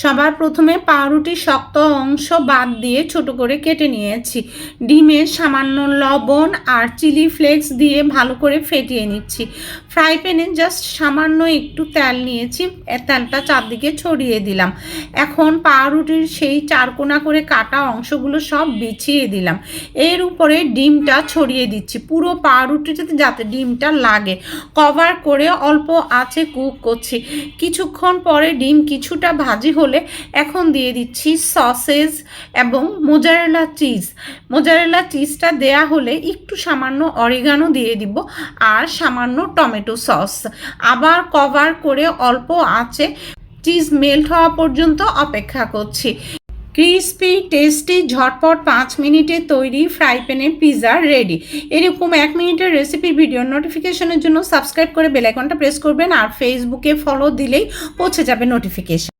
সবার প্রথমে পাউরুটির শক্ত অংশ বাদ দিয়ে ছোট করে কেটে নিয়েছি। ডিমে সামান্য লবণ আর চিলি ফ্লেক্স দিয়ে ভালো করে ফেটিয়ে নিচ্ছি। ফ্রাই প্যানে জাস্ট সামান্য একটু তেল নিয়েছি তেলটা চারদিকে ছড়িয়ে দিলাম। এখন পাউরুটির সেই চারকোনা করে কাটা অংশগুলো সব বিছিয়ে দিলাম। এর উপরে ডিমটা ছড়িয়ে দিচ্ছি। পুরো পাউরুটিটাতে যাতে ডিমটা লাগে। কভার করে অল্প আছে কুক করছি। কিছুক্ষণ পরে ডিম কিছুটা ভাজি হলে এখন দিয়ে দিচ্ছি সসেজ এবং মোজারেলা চিজ মোজারেলা চিজটা দেয়া হলে একটু সামান্য অরিগানো দিয়ে দিব আর সামান্য টমেটো সস আবার কভার করে অল্প আঁচে চিজ মেল্ট হওয়া পর্যন্ত অপেক্ষা করছি। ক্রিসপি টেস্টি ঝটপট পাঁচ মিনিটে তৈরি ফ্রাই প্যানে পিৎজা রেডি এরকম এক মিনিটের রেসিপির ভিডিও নোটিফিকেশনের জন্য সাবস্ক্রাইব করে বেলাইকনটা প্রেস করবেন আর ফেসবুকে ফলো দিলেই পৌঁছে যাবে নোটিফিকেশন